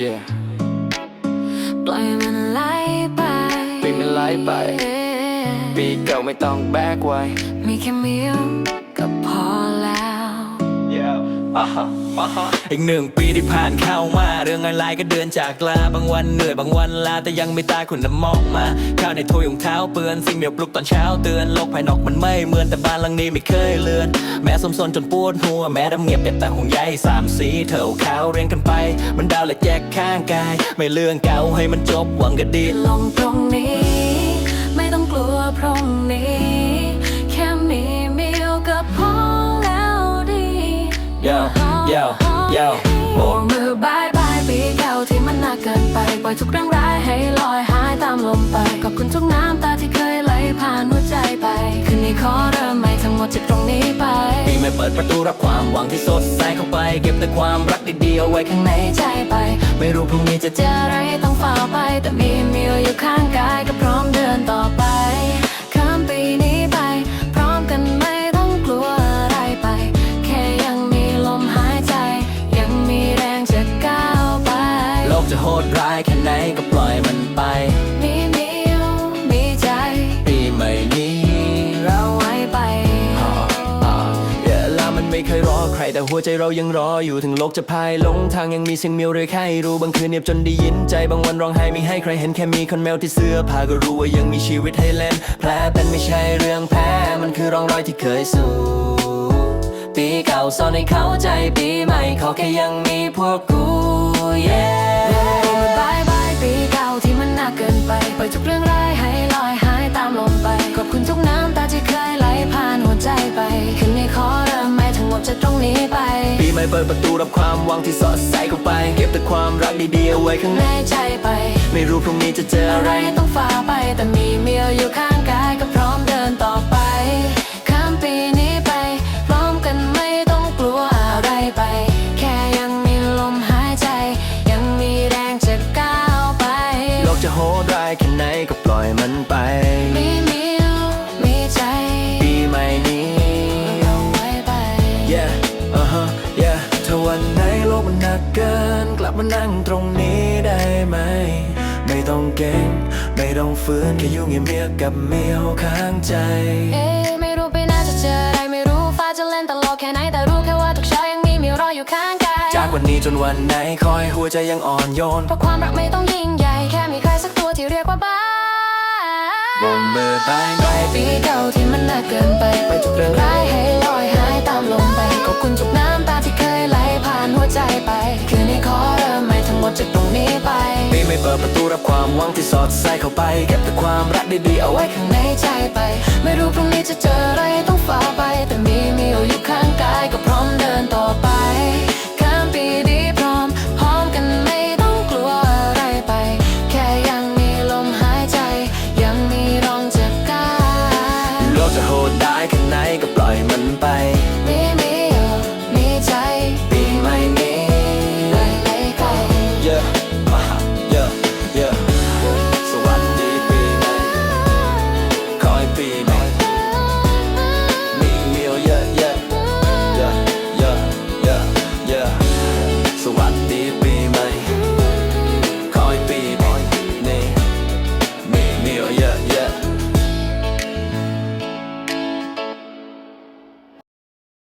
ปล่อยมันไหลไปปีมันไหลไป ปีเก่าไม่ต้องแบกไว้ มีแค่มิวกับ อีกหนึ่งปีที่ผ่านเข้ามา เรื่องอะไรก็เดินจากลาบางวันเหนื่อยบางวันลาแต่ยังไม่ตายคุณน้ำมองมาข้าวในถ้วยของเท้าเปือนสิ่งเดียวปลุกตอนเช้าเตือนโลกภายนอกมันไม่เหมือนแต่บ้านหลังนี้ไม่เคยเลือน แม้สมสนจนปวดหัวแม้ดำเงียบแต่แต่ห่วงใยสามสีเถาขาวเรียงกันไปมันดาวและแยกข้างกาย ไม่เรื่องเก่าให้มันจบหวังก็ดีลงตรงนี้ ไม่ต้องกลัวพรุ่งนี้ Yo Yo Yo โบกมือบายบายปีเก่าที่มันหนักเกินไป ปล่อยทุกเรื่องร้ายให้ลอยหายตามลมไป ขอบคุณทุกน้ำตาที่เคยไหลผ่านหัวใจไป คืนนี้ขอเริ่มใหม่ทั้งหมดจากตรงนี้ไปปีไม่เปิดประตูรับความหวังที่สดใสเข้าไป เก็บแต่ความรักดีๆเอาไว้ข้างในในใจไป ไม่รู้พรุ่งนี้จะเจออะไรต้องฝ่าไป แต่มีมิวอยู่ข้างกายก็พ จะโหดร้ายแค่ไหนก็ปล่อยมันไป มีมิวมีใจ ปีใหม่นี้เราไว้ไปเวลามันไม่เคยรอใครแต่หัวใจเรายังรออยู่ถึงโลกจะพายหลงทางยังมีเสียงเมียวเรียกให้รู้บางคืนเนียบจนได้ยินใจบางวันร้องไห้ไม่ให้ใครเห็นแค่มีคนแมวที่เสื้อผ้าก็รู้ว่ายังมีชีวิตให้เล่นแผลเป็นไม่ใช่เรื่องแพ้มันคือร่องรอยที่เคยสู้ ปีเก่าซ่อนให้เข้าใจปีใหม่เขาแค่ยังมีพวกกู yeah บายบายปีเก่าที่มันหนักเกินไปปล่อยทุกเรื่องร้ายให้ลอยหายตามลมไป ขอบคุณทุกน้ำตาที่เคยไหลผ่านหัวใจไป คืนนี้ขอเริ่มใหม่ทั้งหมดจากตรงนี้ไป ปีใหม่เปิดประตูรับความหวังที่สดใสเข้าไป เก็บแต่ความรักดีๆเอาไว้ข้างในในใจไป ไม่รู้พรุ่งนี้จะเจออะอะไรไรต้องฝ่าไป แต่มีเมียวอยู่ข้างกายก็พร้อมเดินต่อไป แค่ไหนก็ปล่อยมันไป มีมิวมีใจปีใหม่นี้เราไว้ไป yeah uh huh yeah ถ้าวันไหนโลกมันหนักเกิน กลับมานั่งตรงนี้ได้ไหม ไม่ต้องเก่ง ไม่ต้องฝืนแค่อยู่เงียบๆกับเมียวข้างใจ เอ๊ะไม่รู้ปีหน้าจะเจออะไรไม่รู้ฟ้าจะเล่นตลกแค่ไหนแต่รู้แค่ว่าทุกเช้ายังมีมิวรออยู่ข้างกายจากวันนี้จนวันไหนคอยหัวใจยังอ่อนโยนเพราะความรักไม่ต้องยิ่ง นมือบายปีเก่าที่มันหนักเกินไปไปทุกเรื่องร้ายให้ลอยหายตามลมไปขอบคุณทุกน้ำตาที่เคยไหลผ่านหัวใจไป คืนนี้ขอเริ่มใหม่ทั้งหมดจากตรงนี้ไป ปีไม่เปิดประตูรับความหวังที่สอดใส่เข้าไป เก็บแต่ความรักดีๆเอาไว้ข้างในใจไป ไม่รู้พรุ่งนี้จะเจออะไรต้องฝ่าไปแต่มีมี